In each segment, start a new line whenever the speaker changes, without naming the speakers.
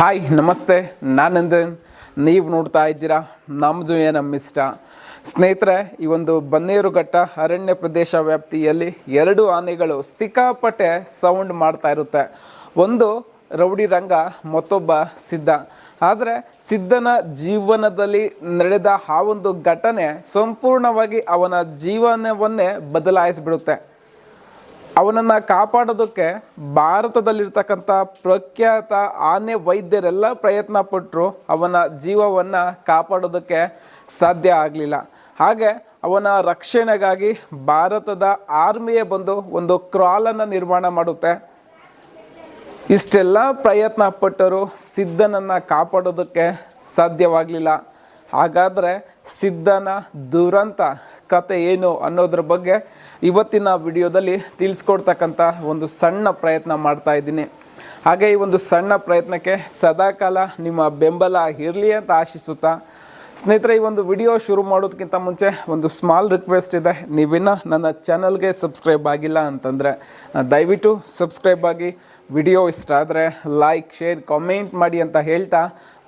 Hi ನಮಸ್ತೆ. ನಾನಂದನ್ ನಂದನ್ ನೀವು ನೋಡ್ತಾ ಇದ್ದೀರಾ? ನಮ್ಮದು ನಮ್ಮ ಇಷ್ಟ ಸ್ನೇಹಿತರೆ, ಈ ಒಂದು ಬನ್ನೇರುಘಟ್ಟ ಅರಣ್ಯ ಪ್ರದೇಶ ವ್ಯಾಪ್ತಿಯಲ್ಲಿ ಎರಡು ಆನೆಗಳು ಸಿಕ್ಕಾಪಟ್ಟೆ ಸೌಂಡ್ ಮಾಡ್ತಾ ಇರುತ್ತೆ. ಒಂದು ರೌಡಿ ರಂಗ, ಮತ್ತೊಬ್ಬ ಸಿದ್ಧ. ಆದರೆ, ಸಿದ್ಧನ ಜೀವನದಲ್ಲಿ ನಡೆದ ಆ ಒಂದು ಘಟನೆ ಸಂಪೂರ್ಣವಾಗಿ ಅವನ ಜೀವನವನ್ನೇ ಬದಲಾಯಿಸಿಬಿಡುತ್ತೆ. ಅವನನ್ನು ಕಾಪಾಡೋದಕ್ಕೆ ಭಾರತದಲ್ಲಿರ್ತಕ್ಕಂಥ ಪ್ರಖ್ಯಾತ ಆನೆ ವೈದ್ಯರೆಲ್ಲ ಪ್ರಯತ್ನ ಪಟ್ಟರು ಅವನ ಜೀವವನ್ನು ಕಾಪಾಡೋದಕ್ಕೆ ಸಾಧ್ಯ ಆಗಲಿಲ್ಲ. ಹಾಗೆ ಅವನ ರಕ್ಷಣೆಗಾಗಿ ಭಾರತದ ಆರ್ಮಿಯೇ ಬಂದು ಒಂದು ಕ್ರಾಲನ್ನು ನಿರ್ಮಾಣ ಮಾಡುತ್ತೆ. ಇಷ್ಟೆಲ್ಲ ಪ್ರಯತ್ನ ಪಟ್ಟರು ಸಿದ್ಧನನ್ನು ಕಾಪಾಡೋದಕ್ಕೆ ಸಾಧ್ಯವಾಗಲಿಲ್ಲ. ಹಾಗಾದರೆ ಸಿದ್ಧನ ದುರಂತ ಕತೆ ಏನು ಅನ್ನೋದ್ರ ಬಗ್ಗೆ ಇವತ್ತಿನ ವಿಡಿಯೋದಲ್ಲಿ ತಿಳಿಸ್ಕೊಡ್ತಕ್ಕಂಥ ಒಂದು ಸಣ್ಣ ಪ್ರಯತ್ನ ಮಾಡ್ತಾ ಇದ್ದೀನಿ. ಹಾಗೆ ಈ ಒಂದು ಸಣ್ಣ ಪ್ರಯತ್ನಕ್ಕೆ ಸದಾಕಾಲ ನಿಮ್ಮ ಬೆಂಬಲ ಇರಲಿ ಅಂತ ಆಶಿಸುತ್ತಾ ಸ್ನೇಹಿತರೆ, ಈ ಒಂದು ವಿಡಿಯೋ ಶುರು ಮಾಡೋದಕ್ಕಿಂತ ಮುಂಚೆ ಒಂದು ಸ್ಮಾಲ್ ರಿಕ್ವೆಸ್ಟ್ ಇದೆ. ನೀವಿನ್ನ ನನ್ನ ಚಾನಲ್ಗೆ ಸಬ್ಸ್ಕ್ರೈಬ್ ಆಗಿಲ್ಲ ಅಂತಂದರೆ ದಯವಿಟ್ಟು ಸಬ್ಸ್ಕ್ರೈಬ್ ಆಗಿ ವಿಡಿಯೋ ಇಷ್ಟ ಆದರೆ ಲೈಕ್ ಶೇರ್ ಕಾಮೆಂಟ್ ಮಾಡಿ ಅಂತ ಹೇಳ್ತಾ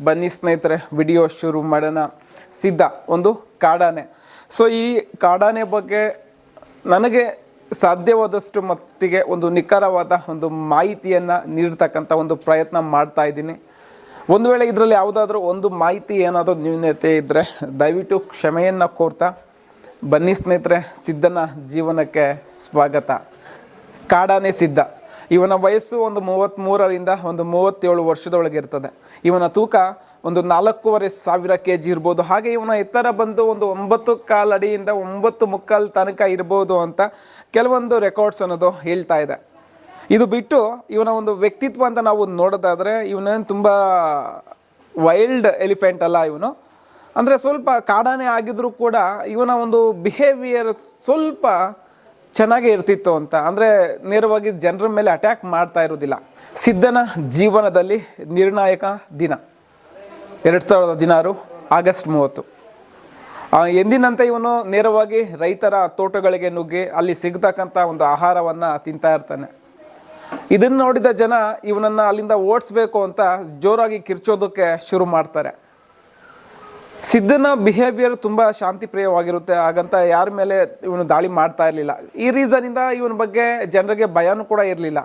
ಬನ್ನಿ ಸ್ನೇಹಿತರೆ, ವಿಡಿಯೋ ಶುರು ಮಾಡೋಣ. ಸಿದ್ಧ ಒಂದು ಕಾಡಾನೆ. ಸೊ ಈ ಕಾಡಾನೆ ಬಗ್ಗೆ ನನಗೆ ಸಾಧ್ಯವಾದಷ್ಟು ಮಟ್ಟಿಗೆ ಒಂದು ನಿಖರವಾದ ಒಂದು ಮಾಹಿತಿಯನ್ನು ನೀಡ್ತಕ್ಕಂಥ ಒಂದು ಪ್ರಯತ್ನ ಮಾಡ್ತಾ ಇದ್ದೀನಿ. ಒಂದು ವೇಳೆ ಇದರಲ್ಲಿ ಯಾವುದಾದ್ರೂ ಒಂದು ಮಾಹಿತಿ ಏನಾದರೂ ನ್ಯೂನತೆ ಇದ್ದರೆ ದಯವಿಟ್ಟು ಕ್ಷಮೆಯನ್ನು ಕೋರ್ತಾ, ಬನ್ನಿ ಸ್ನೇಹಿತರೆ, ಸಿದ್ಧನ ಜೀವನಕ್ಕೆ ಸ್ವಾಗತ. ಕಾಡಾನೆ ಸಿದ್ಧ. ಇವನ ವಯಸ್ಸು ಒಂದು ಮೂವತ್ತ್ಮೂರರಿಂದ ಒಂದು ಮೂವತ್ತೇಳು ವರ್ಷದೊಳಗೆ ಇರ್ತದೆ. ಇವನ ತೂಕ ಒಂದು ನಾಲ್ಕೂವರೆ ಸಾವಿರ ಕೆ ಜಿ ಇರ್ಬೋದು. ಹಾಗೆ ಇವನ ಎತ್ತರ ಬಂದು ಒಂದು ಒಂಬತ್ತು ಕಾಲು ಅಡಿಯಿಂದ ಒಂಬತ್ತು ಮುಕ್ಕಾಲು ತನಕ ಇರ್ಬೋದು ಅಂತ ಕೆಲವೊಂದು ರೆಕಾರ್ಡ್ಸ್ ಅನ್ನೋದು ಹೇಳ್ತಾ ಇದೆ. ಇದು ಬಿಟ್ಟು ಇವನ ಒಂದು ವ್ಯಕ್ತಿತ್ವ ಅಂತ ನಾವು ನೋಡೋದಾದರೆ ಇವನೇನು ತುಂಬ ವೈಲ್ಡ್ ಎಲಿಫೆಂಟ್ ಅಲ್ಲ ಇವನು. ಅಂದರೆ ಸ್ವಲ್ಪ ಕಾಡಾನೆ ಆಗಿದ್ರೂ ಕೂಡ ಇವನ ಒಂದು ಬಿಹೇವಿಯರ್ ಸ್ವಲ್ಪ ಚೆನ್ನಾಗೇ ಇರ್ತಿತ್ತು ಅಂತ. ಅಂದರೆ ನೇರವಾಗಿ ಜನರ ಮೇಲೆ ಅಟ್ಯಾಕ್ ಮಾಡ್ತಾ ಇರೋದಿಲ್ಲ. ಸಿದ್ಧನ ಜೀವನದಲ್ಲಿ ನಿರ್ಣಾಯಕ ದಿನ. ಎರಡು ಸಾವಿರದ ಹದಿನಾರು ಆಗಸ್ಟ್ ಮೂವತ್ತು. ಎಂದಿನಂತೆ ಇವನು ನೇರವಾಗಿ ರೈತರ ತೋಟಗಳಿಗೆ ನುಗ್ಗಿ ಅಲ್ಲಿ ಸಿಗ್ತಕ್ಕಂಥ ಒಂದು ಆಹಾರವನ್ನು ತಿಂತಾ ಇರ್ತಾನೆ. ಇದನ್ನು ನೋಡಿದ ಜನ ಇವನನ್ನು ಅಲ್ಲಿಂದ ಓಡಿಸ್ಬೇಕು ಅಂತ ಜೋರಾಗಿ ಕಿರ್ಚೋದಕ್ಕೆ ಶುರು ಮಾಡ್ತಾರೆ. ಸಿದ್ಧನ ಬಿಹೇವಿಯರ್ ತುಂಬ ಶಾಂತಿಪ್ರಿಯವಾಗಿರುತ್ತೆ. ಹಾಗಂತ ಯಾರ ಮೇಲೆ ಇವನು ದಾಳಿ ಮಾಡ್ತಾ ಇರಲಿಲ್ಲ. ಈ ರೀಸನಿಂದ ಇವನ ಬಗ್ಗೆ ಜನರಿಗೆ ಭಯನೂ ಕೂಡ ಇರಲಿಲ್ಲ.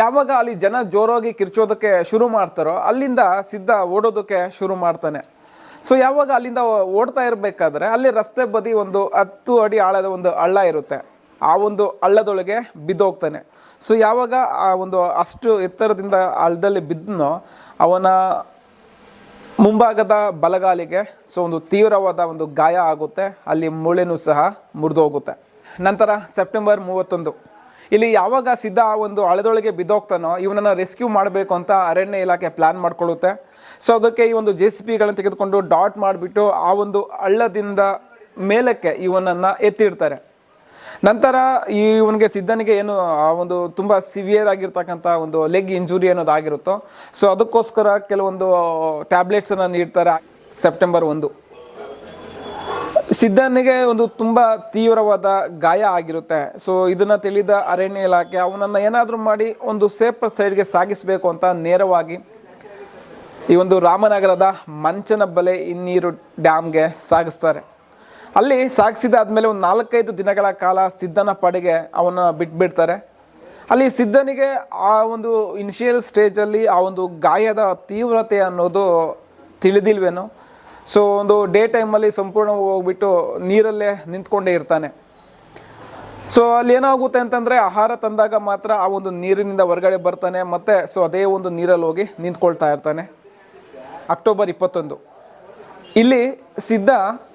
ಯಾವಾಗ ಅಲ್ಲಿ ಜನ ಜೋರಾಗಿ ಕಿರ್ಚೋದಕ್ಕೆ ಶುರು ಮಾಡ್ತಾರೋ ಅಲ್ಲಿಂದ ಸಿದ್ಧ ಓಡೋದಕ್ಕೆ ಶುರು ಮಾಡ್ತಾನೆ. ಸೊ ಯಾವಾಗ ಅಲ್ಲಿಂದ ಓಡ್ತಾ ಇರಬೇಕಾದ್ರೆ ಅಲ್ಲಿ ರಸ್ತೆ ಬದಿ ಒಂದು ಹತ್ತು ಅಡಿ ಆಳದ ಒಂದು ಹಳ್ಳ ಇರುತ್ತೆ. ಆ ಒಂದು ಹಳ್ಳದೊಳಗೆ ಬಿದ್ದೋಗ್ತಾನೆ. ಸೊ ಯಾವಾಗ ಆ ಒಂದು ಅಷ್ಟು ಎತ್ತರದಿಂದ ಹಳ್ಳದಲ್ಲಿ ಬಿದ್ದನೋ ಅವನ ಮುಂಭಾಗದ ಬಲಗಾಲಿಗೆ ಸೊ ಒಂದು ತೀವ್ರವಾದ ಒಂದು ಗಾಯ ಆಗುತ್ತೆ. ಅಲ್ಲಿ ಮುಳೆನೂ ಸಹ ಮುರಿದೋಗುತ್ತೆ. ನಂತರ ಸೆಪ್ಟೆಂಬರ್ ಮೂವತ್ತೊಂದು. ಇಲ್ಲಿ ಯಾವಾಗ ಸಿದ್ಧ ಆ ಒಂದು ಹಳದೊಳಗೆ ಬಿದ್ದೋಗ್ತಾನೋ, ಇವನನ್ನು ರೆಸ್ಕ್ಯೂ ಮಾಡಬೇಕು ಅಂತ ಅರಣ್ಯ ಇಲಾಖೆ ಪ್ಲ್ಯಾನ್ ಮಾಡ್ಕೊಳ್ಳುತ್ತೆ. ಸೊ ಅದಕ್ಕೆ ಈ ಒಂದು ಜೆ ಸಿ ಪಿಗಳನ್ನು ತೆಗೆದುಕೊಂಡು ಡಾಟ್ ಮಾಡಿಬಿಟ್ಟು ಆ ಒಂದು ಹಳ್ಳದಿಂದ ಮೇಲಕ್ಕೆ ಇವನನ್ನು ಎತ್ತಿಡ್ತಾರೆ ನಂತರ ಈ ಇವನಿಗೆ ಸಿದ್ಧನಿಗೆ ಏನು, ಆ ಒಂದು ತುಂಬ ಸಿವಿಯರ್ ಆಗಿರ್ತಕ್ಕಂಥ ಒಂದು ಲೆಗ್ ಇಂಜುರಿ ಅನ್ನೋದು ಆಗಿರುತ್ತೋ ಸೊ ಅದಕ್ಕೋಸ್ಕರ ಕೆಲವೊಂದು ಟ್ಯಾಬ್ಲೆಟ್ಸನ್ನು ನೀಡ್ತಾರೆ ಸೆಪ್ಟೆಂಬರ್ ಒಂದು. ಸಿದ್ಧನಿಗೆ ಒಂದು ತುಂಬ ತೀವ್ರವಾದ ಗಾಯ ಆಗಿರುತ್ತೆ. ಸೊ ಇದನ್ನು ತಿಳಿದ ಅರಣ್ಯ ಇಲಾಖೆ, ಅವನನ್ನು ಏನಾದರೂ ಮಾಡಿ ಒಂದು ಸೇಫ್ ಸೈಡ್ಗೆ ಸಾಗಿಸಬೇಕು ಅಂತ ನೇರವಾಗಿ ಈ ಒಂದು ರಾಮನಗರದ ಮಂಚನಬಲೆ ಇನ್ನೀರು ಡ್ಯಾಮ್ಗೆ ಸಾಗಿಸ್ತಾರೆ. ಅಲ್ಲಿ ಸಾಗಿಸಿದಾದ್ಮೇಲೆ ಒಂದು ನಾಲ್ಕೈದು ದಿನಗಳ ಕಾಲ ಸಿದ್ಧನ ಪಡೆಗೆ ಅವನ್ನ ಬಿಟ್ಬಿಡ್ತಾರೆ. ಅಲ್ಲಿ ಸಿದ್ಧನಿಗೆ ಆ ಒಂದು ಇನಿಷಿಯಲ್ ಸ್ಟೇಜಲ್ಲಿ ಆ ಒಂದು ಗಾಯದ ತೀವ್ರತೆ ಅನ್ನೋದು ತಿಳಿದಿಲ್ವೇನೋ. ಸೊ ಒಂದು ಡೇ ಟೈಮಲ್ಲಿ ಸಂಪೂರ್ಣ ಹೋಗ್ಬಿಟ್ಟು ನೀರಲ್ಲೇ ನಿಂತ್ಕೊಂಡೇ ಇರ್ತಾನೆ. ಸೊ ಅಲ್ಲಿ ಏನಾಗುತ್ತೆ ಅಂತಂದರೆ ಆಹಾರ ತಂದಾಗ ಮಾತ್ರ ಆ ಒಂದು ನೀರಿನಿಂದ ಹೊರಗಡೆ ಬರ್ತಾನೆ, ಮತ್ತು ಸೊ ಅದೇ ಒಂದು ನೀರಲ್ಲಿ ಹೋಗಿ ನಿಂತ್ಕೊಳ್ತಾ ಇರ್ತಾನೆ. ಅಕ್ಟೋಬರ್ ಇಪ್ಪತ್ತೊಂದು. ಇಲ್ಲಿ ಸಿದ್ಧ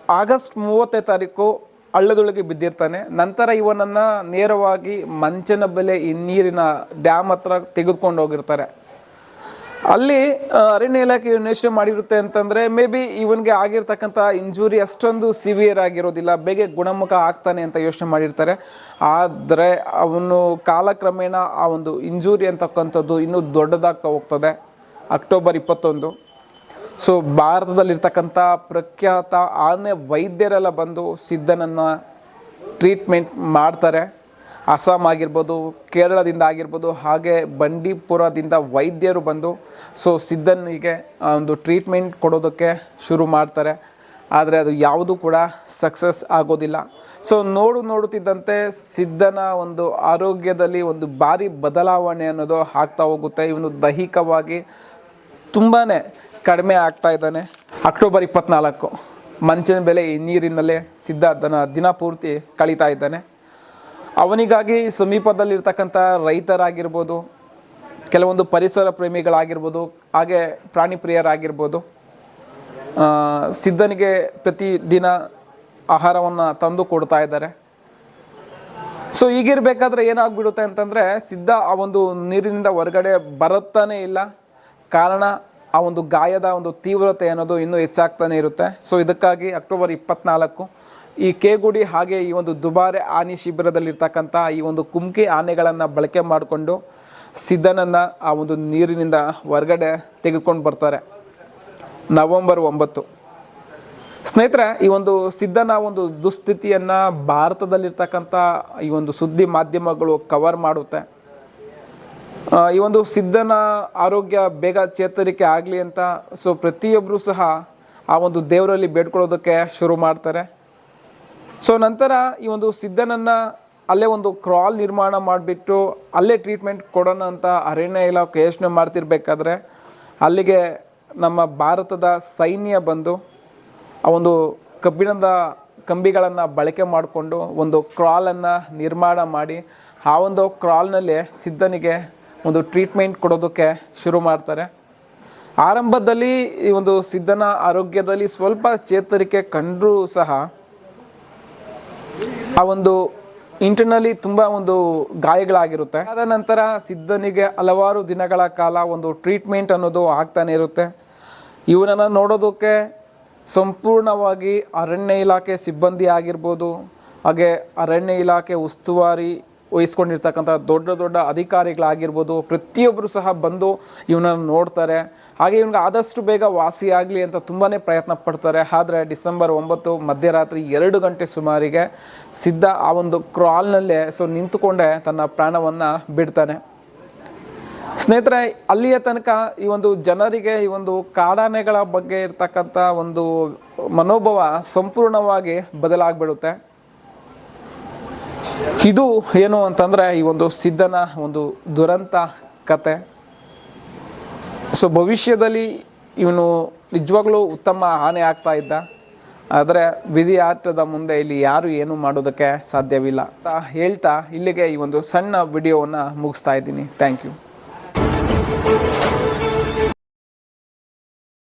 ಆಗಸ್ಟ್ ಮೂವತ್ತನೇ ತಾರೀಕು ಹಳ್ಳದೊಳಗೆ ಬಿದ್ದಿರ್ತಾನೆ. ನಂತರ ಇವನನ್ನು ನೇರವಾಗಿ ಮಂಚನ ಬೆಲೆ ನೀರಿನ ಡ್ಯಾಮ್ ಹತ್ರ ತೆಗೆದುಕೊಂಡು ಹೋಗಿರ್ತಾರೆ. ಅಲ್ಲಿ ಅರಣ್ಯ ಇಲಾಖೆ ಯೋಚನೆ ಮಾಡಿರುತ್ತೆ ಅಂತಂದರೆ, ಮೇ ಬಿ ಇವನಿಗೆ ಆಗಿರ್ತಕ್ಕಂಥ ಇಂಜುರಿ ಅಷ್ಟೊಂದು ಸಿವಿಯರ್ ಆಗಿರೋದಿಲ್ಲ, ಬೇಗ ಗುಣಮುಖ ಆಗ್ತಾನೆ ಅಂತ ಯೋಚನೆ ಮಾಡಿರ್ತಾರೆ. ಆದರೆ ಅವನು ಕಾಲಕ್ರಮೇಣ ಆ ಒಂದು ಇಂಜುರಿ ಅಂತಕ್ಕಂಥದ್ದು ಇನ್ನೂ ದೊಡ್ಡದಾಗ್ತಾ ಹೋಗ್ತದೆ. ಅಕ್ಟೋಬರ್ ಇಪ್ಪತ್ತೊಂದು. ಸೊ ಭಾರತದಲ್ಲಿರ್ತಕ್ಕಂಥ ಪ್ರಖ್ಯಾತ ಆನೆ ವೈದ್ಯರೆಲ್ಲ ಬಂದು ಸಿದ್ಧನನ್ನು ಟ್ರೀಟ್ಮೆಂಟ್ ಮಾಡ್ತಾರೆ. ಅಸ್ಸಾಂ ಆಗಿರ್ಬೋದು, ಕೇರಳದಿಂದ ಆಗಿರ್ಬೋದು, ಹಾಗೆ ಬಂಡೀಪುರದಿಂದ ವೈದ್ಯರು ಬಂದು ಸೊ ಸಿದ್ಧನಿಗೆ ಒಂದು ಟ್ರೀಟ್ಮೆಂಟ್ ಕೊಡೋದಕ್ಕೆ ಶುರು ಮಾಡ್ತಾರೆ. ಆದರೆ ಅದು ಯಾವುದೂ ಕೂಡ ಸಕ್ಸಸ್ ಆಗೋದಿಲ್ಲ. ಸೊ ನೋಡು ನೋಡುತ್ತಿದ್ದಂತೆ ಸಿದ್ಧನ ಒಂದು ಆರೋಗ್ಯದಲ್ಲಿ ಒಂದು ಭಾರಿ ಬದಲಾವಣೆ ಅನ್ನೋದು ಆಗ್ತಾ ಹೋಗುತ್ತೆ. ಇವನು ದೈಹಿಕವಾಗಿ ತುಂಬಾ ಕಡಿಮೆ ಆಗ್ತಾ ಇದ್ದಾನೆ. ಅಕ್ಟೋಬರ್ ಇಪ್ಪತ್ನಾಲ್ಕು, ಮಂಚಿನ ಬೆಲೆ ಈ ನೀರಿನಲ್ಲೇ ಸಿದ್ಧ ದನ ಪೂರ್ತಿ ಕಳೀತಾ ಇದ್ದಾನೆ. ಅವನಿಗಾಗಿ ಸಮೀಪದಲ್ಲಿರ್ತಕ್ಕಂಥ ರೈತರಾಗಿರ್ಬೋದು, ಕೆಲವೊಂದು ಪರಿಸರ ಪ್ರೇಮಿಗಳಾಗಿರ್ಬೋದು, ಹಾಗೆ ಪ್ರಾಣಿ ಪ್ರಿಯರಾಗಿರ್ಬೋದು ಸಿದ್ಧನಿಗೆ ಪ್ರತಿ ದಿನ ಆಹಾರವನ್ನು ತಂದು ಕೊಡ್ತಾ ಇದ್ದಾರೆ. ಸೊ ಈಗಿರಬೇಕಾದ್ರೆ ಏನಾಗ್ಬಿಡುತ್ತೆ ಅಂತಂದರೆ, ಸಿದ್ಧ ಆ ಒಂದು ನೀರಿನಿಂದ ಹೊರಗಡೆ ಬರುತ್ತಾನೇ ಇಲ್ಲ. ಕಾರಣ ಆ ಒಂದು ಗಾಯದ ಒಂದು ತೀವ್ರತೆ ಅನ್ನೋದು ಇನ್ನೂ ಹೆಚ್ಚಾಗ್ತಾನೆ ಇರುತ್ತೆ. ಸೊ ಇದಕ್ಕಾಗಿ ಅಕ್ಟೋಬರ್ ಇಪ್ಪತ್ನಾಲ್ಕು ಈ ಕೇಗುಡಿ ಹಾಗೆ ಈ ಒಂದು ದುಬಾರೆ ಆನೆ ಶಿಬಿರದಲ್ಲಿರ್ತಕ್ಕಂಥ ಈ ಒಂದು ಕುಮ್ಕಿ ಆನೆಗಳನ್ನು ಬಳಕೆ ಮಾಡಿಕೊಂಡು ಸಿದ್ಧನನ್ನು ಆ ಒಂದು ನೀರಿನಿಂದ ಹೊರಗಡೆ ತೆಗೆದುಕೊಂಡು ಬರ್ತಾರೆ. ನವೆಂಬರ್ ಒಂಬತ್ತು. ಸ್ನೇಹಿತರೆ, ಈ ಒಂದು ಸಿದ್ಧನ ಒಂದು ದುಸ್ಥಿತಿಯನ್ನು ಭಾರತದಲ್ಲಿರ್ತಕ್ಕಂಥ ಈ ಒಂದು ಸುದ್ದಿ ಮಾಧ್ಯಮಗಳು ಕವರ್ ಮಾಡುತ್ತೆ. ಈ ಒಂದು ಸಿದ್ಧನ ಆರೋಗ್ಯ ಬೇಗ ಚೇತರಿಕೆ ಆಗಲಿ ಅಂತ ಸೊ ಪ್ರತಿಯೊಬ್ಬರೂ ಸಹ ಆ ಒಂದು ದೇವರಲ್ಲಿ ಬೇಡ್ಕೊಳ್ಳೋದಕ್ಕೆ ಶುರು ಮಾಡ್ತಾರೆ. ಸೊ ನಂತರ ಈ ಒಂದು ಸಿದ್ಧನನ್ನು ಅಲ್ಲೇ ಒಂದು ಕ್ರಾಲ್ ನಿರ್ಮಾಣ ಮಾಡಿಬಿಟ್ಟು ಅಲ್ಲೇ ಟ್ರೀಟ್ಮೆಂಟ್ ಕೊಡೋಣ ಅಂತ ಅರಣ್ಯ ಇಲಾಖೆ ಯೋಚನೆ ಮಾಡ್ತಿರ್ಬೇಕಾದ್ರೆ, ಅಲ್ಲಿಗೆ ನಮ್ಮ ಭಾರತದ ಸೈನ್ಯ ಬಂದು ಆ ಒಂದು ಕಬ್ಬಿಣದ ಕಂಬಿಗಳನ್ನು ಬಳಕೆ ಮಾಡಿಕೊಂಡು ಒಂದು ಕ್ರಾಲನ್ನು ನಿರ್ಮಾಣ ಮಾಡಿ, ಆ ಒಂದು ಕ್ರಾಲ್ನಲ್ಲಿ ಸಿದ್ಧನಿಗೆ ಒಂದು ಟ್ರೀಟ್ಮೆಂಟ್ ಕೊಡೋದಕ್ಕೆ ಶುರು ಮಾಡ್ತಾರೆ. ಆರಂಭದಲ್ಲಿ ಈ ಒಂದು ಸಿದ್ಧನ ಆರೋಗ್ಯದಲ್ಲಿ ಸ್ವಲ್ಪ ಚೇತರಿಕೆ ಕಂಡರೂ ಸಹ ಆ ಒಂದು ಇಂಟರ್ನಲಿ ತುಂಬ ಒಂದು ಗಾಯಗಳಾಗಿರುತ್ತೆ. ಅದ ನಂತರ ಸಿದ್ಧನಿಗೆ ಹಲವಾರು ದಿನಗಳ ಕಾಲ ಒಂದು ಟ್ರೀಟ್ಮೆಂಟ್ ಅನ್ನೋದು ಆಗ್ತಾನೆ ಇರುತ್ತೆ. ಇವನನ್ನು ನೋಡೋದಕ್ಕೆ ಸಂಪೂರ್ಣವಾಗಿ ಅರಣ್ಯ ಇಲಾಖೆ ಸಿಬ್ಬಂದಿ ಆಗಿರ್ಬೋದು, ಹಾಗೆ ಅರಣ್ಯ ಇಲಾಖೆ ಉಸ್ತುವಾರಿ ವಹಿಸ್ಕೊಂಡಿರ್ತಕ್ಕಂಥ ದೊಡ್ಡ ದೊಡ್ಡ ಅಧಿಕಾರಿಗಳಾಗಿರ್ಬೋದು ಪ್ರತಿಯೊಬ್ಬರು ಸಹ ಬಂದು ಇವನನ್ನು ನೋಡ್ತಾರೆ. ಹಾಗೆ ಇವನಿಗೆ ಆದಷ್ಟು ಬೇಗ ವಾಸಿ ಆಗಲಿ ಅಂತ ತುಂಬಾ ಪ್ರಯತ್ನ ಪಡ್ತಾರೆ. ಆದರೆ ಡಿಸೆಂಬರ್ ಒಂಬತ್ತು ಮಧ್ಯರಾತ್ರಿ ಎರಡು ಗಂಟೆ ಸುಮಾರಿಗೆ ಸಿದ್ಧ ಆ ಒಂದು ಕ್ರಾಲ್ನಲ್ಲೇ ಸೊ ನಿಂತುಕೊಂಡೇ ತನ್ನ ಪ್ರಾಣವನ್ನು ಬಿಡ್ತಾನೆ. ಸ್ನೇಹಿತರೆ, ಅಲ್ಲಿಯ ತನಕ ಈ ಒಂದು ಜನರಿಗೆ ಈ ಒಂದು ಕಾಡಾನೆಗಳ ಬಗ್ಗೆ ಇರ್ತಕ್ಕಂಥ ಒಂದು ಮನೋಭಾವ ಸಂಪೂರ್ಣವಾಗಿ ಬದಲಾಗ್ಬಿಡುತ್ತೆ. ಇದು ಏನು ಅಂತಂದರೆ ಈ ಒಂದು ಸಿದ್ಧನ ಒಂದು ದುರಂತ ಕತೆ. ಸೊ ಭವಿಷ್ಯದಲ್ಲಿ ಇವನು ನಿಜವಾಗ್ಲೂ ಉತ್ತಮ ಹಾನಿ ಆಗ್ತಾ ಇದ್ದ. ಆದರೆ ವಿಧಿ ಆಟದ ಮುಂದೆ ಇಲ್ಲಿ ಯಾರು ಏನು ಮಾಡೋದಕ್ಕೆ ಸಾಧ್ಯವಿಲ್ಲ ಹೇಳ್ತಾ ಇಲ್ಲಿಗೆ ಈ ಒಂದು ಸಣ್ಣ ವಿಡಿಯೋವನ್ನು ಮುಗಿಸ್ತಾ ಇದ್ದೀನಿ. Thank you